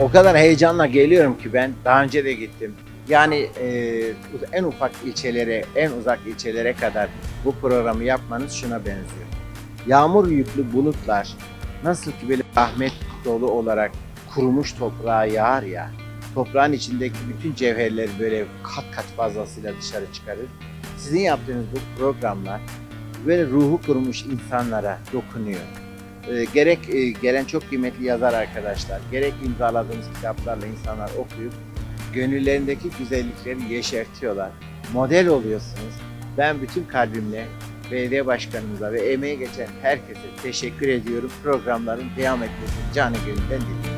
o kadar heyecanla geliyorum ki ben daha önce de gittim. Yani e, en ufak ilçelere, en uzak ilçelere kadar bu programı yapmanız şuna benziyor. Yağmur yüklü bulutlar nasıl ki böyle rahmet dolu olarak kurumuş toprağa yağar ya, toprağın içindeki bütün cevherleri böyle kat kat fazlasıyla dışarı çıkarır. Sizin yaptığınız bu programlar böyle ruhu kurumuş insanlara dokunuyor. Ee, gerek e, gelen çok kıymetli yazar arkadaşlar, gerek imzaladığımız kitaplarla insanlar okuyup gönüllerindeki güzellikleri yeşertiyorlar. Model oluyorsunuz. Ben bütün kalbimle belediye başkanımıza ve emeği geçen herkese teşekkür ediyorum. Programların devam etmesini canı gönülden diliyorum.